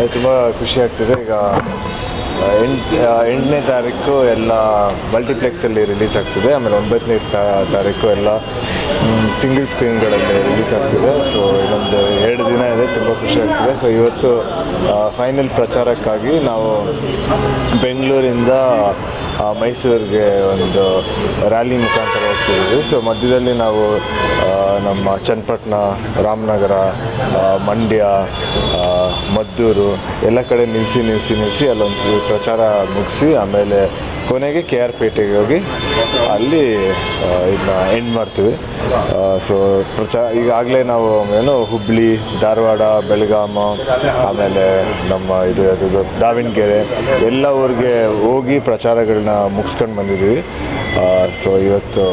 ಅದು ತುಂಬ ಖುಷಿ ಆಗ್ತಿದೆ. ಈಗ ಎಂಟು ಎಂಟನೇ ತಾರೀಕು ಎಲ್ಲ ಮಲ್ಟಿಪ್ಲೆಕ್ಸಲ್ಲಿ ರಿಲೀಸ್ ಆಗ್ತಿದೆ. ಆಮೇಲೆ ಒಂಬತ್ತನೇ ತಾರೀಕು ಎಲ್ಲ ಸಿಂಗಲ್ ಸ್ಕ್ರೀನ್ಗಳಲ್ಲಿ ರಿಲೀಸ್ ಆಗ್ತಿದೆ. ಸೊ, ಇನ್ನೊಂದು ಎರಡು ದಿನ ಇದೆ. ತುಂಬ ಖುಷಿ ಆಗ್ತಿದೆ. ಸೊ, ಇವತ್ತು ಫೈನಲ್ ಪ್ರಚಾರಕ್ಕಾಗಿ ನಾವು ಬೆಂಗಳೂರಿಂದ ಮೈಸೂರಿಗೆ ಒಂದು ರ್ಯಾಲಿ ಮುಖಾಂತರ ಹೋಗ್ತಿದ್ದೀವಿ. ಸೊ, ಮಧ್ಯದಲ್ಲಿ ನಾವು ನಮ್ಮ ಚನ್ನಪಟ್ಟಣ, ರಾಮನಗರ ಮಂಡ್ಯ ಮದ್ದೂರು ಎಲ್ಲ ಕಡೆ ನಿಲ್ಲಿಸಿ ನಿಲ್ಲಿಸಿ ನಿಲ್ಲಿಸಿ ಅಲ್ಲೊಂದು ಪ್ರಚಾರ ಮುಗಿಸಿ ಆಮೇಲೆ ಕೊನೆಗೆ ಕೆ ಆರ್ ಪೇಟೆಗೆ ಹೋಗಿ ಅಲ್ಲಿ ಇದನ್ನ ಎಂಡ್ ಮಾಡ್ತೀವಿ. ಸೊ ಪ್ರಚಾರ ಈಗಾಗಲೇ ನಾವು ಏನು ಹುಬ್ಬಳ್ಳಿ ಧಾರವಾಡ, ಬೆಳಗಾಮ, ಆಮೇಲೆ ನಮ್ಮ ಇದು ಯಾವುದು ದಾವಣಗೆರೆ ಎಲ್ಲ ಊರಿಗೆ ಹೋಗಿ ಪ್ರಚಾರಗಳನ್ನ ಮುಗಿಸ್ಕೊಂಡು ಬಂದಿದ್ದೀವಿ. ಸೊ ಇವತ್ತು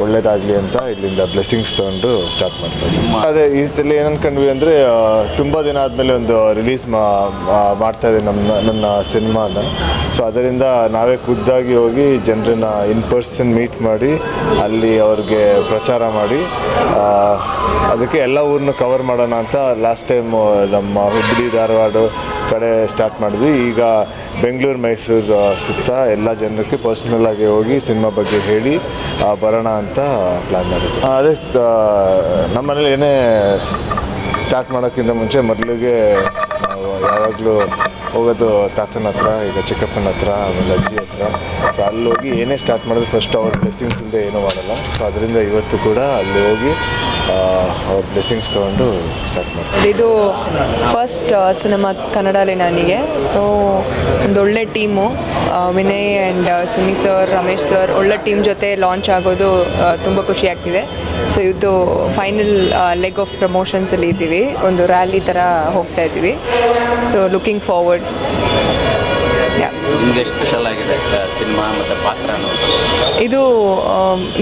ಒಳ್ಳೇದಾಗಲಿ ಅಂತ ಇಲ್ಲಿಂದ ಬ್ಲೆಸ್ಸಿಂಗ್ಸ್ ತೊಗೊಂಡು ಸ್ಟಾರ್ಟ್ ಮಾಡ್ತಾರೆ ಅದೇ ಈ ಸಲ ಏನು ಅನ್ಕೊಂಡ್ವಿ ಅಂದರೆ ತುಂಬ ದಿನ ಆದಮೇಲೆ ಒಂದು ರಿಲೀಸ್ ಮಾಡ್ತಾ ಇದೆ ನಮ್ಮ ನನ್ನ ಸಿನಿಮಾನ. ಸೊ ಅದರಿಂದ ನಾವೇ ಖುದ್ದಾಗಿ ಹೋಗಿ ಜನರನ್ನ ಇನ್ ಪರ್ಸನ್ ಮೀಟ್ ಮಾಡಿ ಅಲ್ಲಿ ಅವ್ರಿಗೆ ಪ್ರಚಾರ ಮಾಡಿ ಅದಕ್ಕೆ ಎಲ್ಲ ಊರನ್ನು ಕವರ್ ಮಾಡೋಣ ಅಂತ ಲಾಸ್ಟ್ ಟೈಮ್ ನಮ್ಮ ಹುಬ್ಬಳ್ಳಿ ಧಾರವಾಡ ಕಡೆ ಸ್ಟಾರ್ಟ್ ಮಾಡಿದ್ವಿ. ಈಗ ಬೆಂಗಳೂರು, ಮೈಸೂರು ಸುತ್ತ ಎಲ್ಲ ಜನಕ್ಕೆ ಪರ್ಸ್ನಲ್ ಆಗಿ ಹೋಗಿ ಸಿನಿಮಾ ಬಗ್ಗೆ ಹೇಳಿ ಬರೋಣ ಅಂತ ಪ್ಲ್ಯಾನ್ ಮಾಡಿದ್ವಿ ಅದೇ ನಮ್ಮ ಮನೇಲಿ ಏನೇ ಸ್ಟಾರ್ಟ್ ಮಾಡೋಕ್ಕಿಂತ ಮುಂಚೆ ಮೊದಲಿಗೆ ನಾವು ಯಾವಾಗಲೂ ಹೋಗೋದು ತಾತನ ಹತ್ರ, ಈಗ ಚಿಕ್ಕಪ್ಪನ ಹತ್ರ, ಆಮೇಲೆ ಅಜ್ಜಿ ಹತ್ರ. ಸೊ ಅಲ್ಲಿ ಹೋಗಿ ಏನೇ ಸ್ಟಾರ್ಟ್ ಮಾಡಿದ್ರು ಫಸ್ಟ್ ಅವ್ರ ಬ್ಲೆಸ್ಸಿಂಗ್ಸ್ ಇಲ್ಲದೆ ಏನೂ ಮಾಡಲ್ಲ. ಸೊ ಅದರಿಂದ ಇವತ್ತು ಕೂಡ ಅಲ್ಲಿ ಹೋಗಿ ಅವ್ರ ಬ್ಲೆಸ್ಸಿಂಗ್ಸ್ ತೊಗೊಂಡು ಸ್ಟಾರ್ಟ್ ಮಾಡ್ತೀನಿ. ಇದು ಫಸ್ಟ್ ಸಿನಿಮಾ ಕನ್ನಡಲ್ಲಿ ನನಗೆ. ಸೊ ಒಂದು ಒಳ್ಳೆ team Vinay and Suni sir Ramesh sir ಒಳ್ಳೆ ಟೀಮ್ ಜೊತೆ ಲಾಂಚ್ ಆಗೋದು ತುಂಬ ಖುಷಿ ಆಗ್ತಿದೆ. ಸೊ ಇದು ಫೈನಲ್ ಲೆಗ್ ಆಫ್ ಪ್ರಮೋಷನ್ಸಲ್ಲಿ ಇದ್ದೀವಿ. ಒಂದು ರ್ಯಾಲಿ ಥರ ಹೋಗ್ತಾ ಇದ್ದೀವಿ. ಸೊ ಲುಕಿಂಗ್ ಫಾರ್ವರ್ಡ್ ನಿಮ್ಗೆ ಸ್ಪೆಷಲ್ ಆಗಿದೆ ಸಿನಿಮಾ ಮತ್ತು ಪಾತ್ರ ಇದು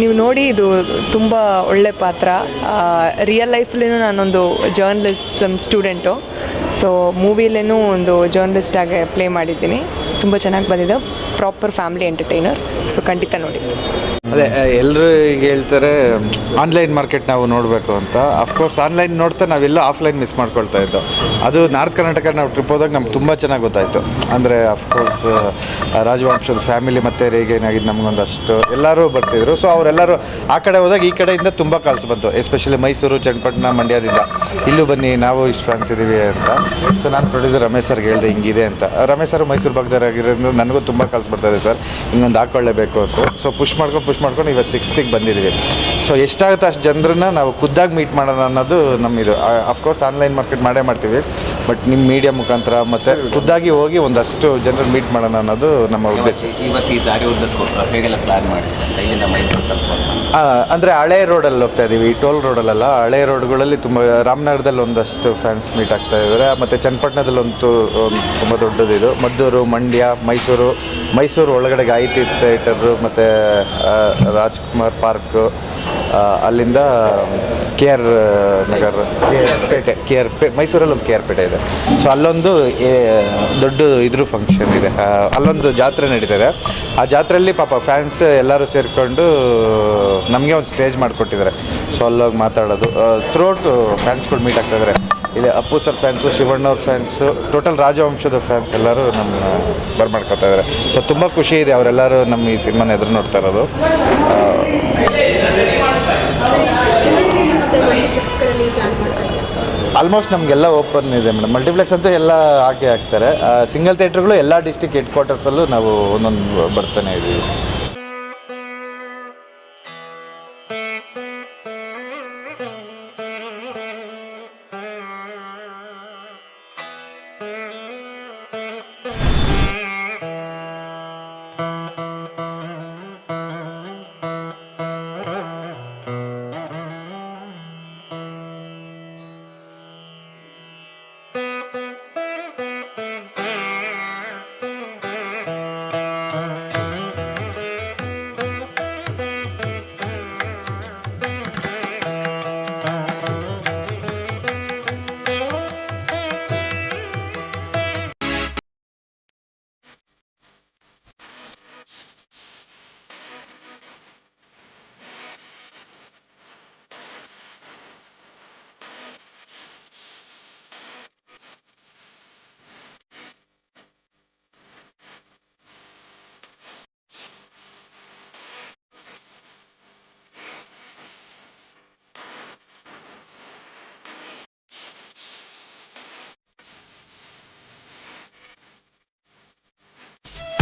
ನೀವು ನೋಡಿ ಇದು ತುಂಬ ಒಳ್ಳೆ ಪಾತ್ರ. ರಿಯಲ್ ಲೈಫ್ಲೇನು ನಾನೊಂದು ಜರ್ನಲಿಸಮ್ ಸ್ಟೂಡೆಂಟು ಸೊ ಮೂವಿಲೇನೂ ಒಂದು ಜರ್ನಲಿಸ್ಟ್ ಆಗಿ ಪ್ಲೇ ಮಾಡಿದ್ದೀನಿ. ತುಂಬ ಚೆನ್ನಾಗಿ ಬಂದಿದೆ. ಪ್ರಾಪರ್ ಫ್ಯಾಮಿಲಿ ಎಂಟರ್ಟೈನರ್ ಸೊ ಖಂಡಿತ ನೋಡಿ. ಅದೇ ಎಲ್ಲರೂ ಈಗ ಹೇಳ್ತಾರೆ ಆನ್ಲೈನ್ ಮಾರ್ಕೆಟ್ ನಾವು ನೋಡಬೇಕು ಅಂತ. ಅಫ್ಕೋರ್ಸ್ ಆನ್ಲೈನ್ ನೋಡ್ತಾ ನಾವೆಲ್ಲ ಆಫ್ಲೈನ್ ಮಿಸ್ ಮಾಡ್ಕೊಳ್ತಾ ಇದ್ದೋ. ಅದು ನಾರ್ತ್ ಕರ್ನಾಟಕ ನಾವು ಟ್ರಿಪ್ ಹೋದಾಗ ನಮ್ಗೆ ತುಂಬ ಚೆನ್ನಾಗಿ ಗೊತ್ತಾಯಿತು. ಅಂದರೆ ಅಫ್ಕೋರ್ಸ್ ರಾಜವಂಶದ ಫ್ಯಾಮಿಲಿ ಮತ್ತು ರೇಗೆ ಏನಾಗಿದ್ದು ನಮಗೊಂದಷ್ಟು ಎಲ್ಲರೂ ಬರ್ತಿದ್ರು. ಸೊ ಅವರೆಲ್ಲರೂ ಆ ಕಡೆ ಹೋದಾಗ ಈ ಕಡೆಯಿಂದ ತುಂಬ ಕಾಲ್ಸ್ ಬಂತು. ಎಸ್ಪೆಷಲಿ ಮೈಸೂರು, ಚನ್ನಪಟ್ಟಣ, ಮಂಡ್ಯದಿಂದ. ಇಲ್ಲೂ ಬನ್ನಿ, ನಾವು ಇಷ್ಟು ಫ್ಯಾನ್ಸ್ ಇದ್ದೀವಿ ಅಂತ. ಸೊ ನಾನು ಪ್ರೊಡ್ಯೂಸರ್ ರಮೇಶ್ ಸರ್ಗೆ ಹೇಳಿದೆ, ಹಿಂಗಿದೆ ಅಂತ. ರಮೇಶ್ ಸರ್ ಮೈಸೂರು ಭಾಗದವರಾಗಿರೋದ್ರಿಂದ ನನಗೂ ತುಂಬ ಕಾಲ್ಸ್ ಇದೆ ಸರ್. ಇನ್ನೊಂದು ಹಾಕ್ಕೊಳ್ಳೇಬೇಕು ಅಂತ. ಸೊ ಪುಷ್ ಮಾಡ್ಕೊಂಡು ಪುಷ್ ಮಾಡ್ಕೊಂಡು ಇವತ್ತು ಸಿಕ್ಸ್ತಿಗೆ ಬಂದಿದ್ದೀವಿ. ಸೊ ಎಷ್ಟಾಗುತ್ತೆ ಅಷ್ಟು ಜನರನ್ನ ನಾವು ಖುದ್ದಾಗಿ ಮೀಟ್ ಮಾಡೋಣ ಅನ್ನೋದು ನಮ್ಮಿದು. ಅಫ್ಕೋರ್ಸ್ ಆನ್ಲೈನ್ ಮಾರ್ಕೆಟ್ ಮಾಡೇ ಮಾಡ್ತೀವಿ. ಬಟ್ ನಿಮ್ಮ ಮೀಡಿಯಾ ಮುಖಾಂತರ ಮತ್ತು ಖುದ್ದಾಗಿ ಹೋಗಿ ಒಂದಷ್ಟು ಜನರು ಮೀಟ್ ಮಾಡೋಣ ಅನ್ನೋದು ನಮ್ಮ ಉದ್ದೇಶ. ಇವತ್ತು ಈ ದಾರಿ ಉದ್ದಕ್ಕೂ ಹೇಗೆಲ್ಲ ಪ್ಲ್ಯಾನ್ ಮಾಡಿದ್ರೆ? ಇಲ್ಲಿಂದ ಮೈಸೂರು ಅಂದರೆ ಹಳೆ ರೋಡಲ್ಲಿ ಹೋಗ್ತಾ ಇದ್ದೀವಿ ಈ ಟೋಲ್ ರೋಡಲ್ಲ ಹಳೆ ರೋಡ್ಗಳಲ್ಲಿ ತುಂಬ ರಾಮನಗರದಲ್ಲಿ ಒಂದಷ್ಟು ಫ್ಯಾನ್ಸ್ ಮೀಟ್ ಆಗ್ತಾ ಇದ್ದಾರೆ ಮತ್ತು ಚನ್ನಪಟ್ಟಣದಲ್ಲಿ ಒಂದು ತುಂಬ ದೊಡ್ಡದು ಇದು. ಮದ್ದೂರು ಮಂಡ್ಯ ಮೈಸೂರು. ಮೈಸೂರು ಒಳಗಡೆ ಗಾಯತ್ರಿ ಥಿಯೇಟರ್ ಮತ್ತು ರಾಜ್ಕುಮಾರ್ ಪಾರ್ಕು ಅಲ್ಲಿಂದ K R Nagar, K R Pete, K R pay ಮೈಸೂರಲ್ಲಿ ಒಂದು ಕೆ ಆರ್ ಪೇಟೆ ಇದೆ. ಸೊ ಅಲ್ಲೊಂದು ದೊಡ್ಡ ಇದ್ರ ಫಂಕ್ಷನ್ ಇದೆ. ಅಲ್ಲೊಂದು ಜಾತ್ರೆ ನಡೀತದೆ. ಆ ಜಾತ್ರೆಯಲ್ಲಿ ಪಾಪ ಫ್ಯಾನ್ಸ್ ಎಲ್ಲರೂ ಸೇರಿಕೊಂಡು, ನಮಗೆ ಒಂದು ಸ್ಟೇಜ್ ಮಾಡಿಕೊಟ್ಟಿದ್ದಾರೆ. ಸೊ ಅಲ್ಲೋಗಿ ಮಾತಾಡೋದು. ಥ್ರೂಔಟ್ ಫ್ಯಾನ್ಸ್ಗಳು ಮೀಟ್ ಆಗ್ತಾಯಿದ್ದಾರೆ ಇಲ್ಲಿ ಅಪ್ಪು ಸರ್ ಫ್ಯಾನ್ಸು ಶಿವಣ್ಣವ್ರ ಫ್ಯಾನ್ಸು ಟೋಟಲ್ ರಾಜವಂಶದ ಫ್ಯಾನ್ಸ್ ಎಲ್ಲರೂ ನಮ್ಮ ಬರ್ಮಾಡ್ಕೊತಾ ಇದ್ದಾರೆ ಸೊ ತುಂಬ ಖುಷಿ ಇದೆ. ಅವರೆಲ್ಲರೂ ನಮ್ಮ ಈ ಸಿನಿಮಾನ ಎದುರು ನೋಡ್ತಾ ಇರೋದು. ಆಲ್ಮೋಸ್ಟ್ ನಮಗೆಲ್ಲ ಓಪನ್ ಇದೆ ಮೇಡಮ್. ಮಲ್ಟಿಪ್ಲೆಕ್ಸ್ ಅಂತೂ ಎಲ್ಲ ಹಾಕಿ ಹಾಕ್ತಾರೆ. ಸಿಂಗಲ್ ಥಿಯೇಟ್ರ್ಗಳು ಎಲ್ಲ ಡಿಸ್ಟಿಕ್ ಹೆಡ್ ಕ್ವಾರ್ಟರ್ಸಲ್ಲೂ ನಾವು ಒಂದೊಂದು ಬರ್ತಾನೆ ಇದ್ದೀವಿ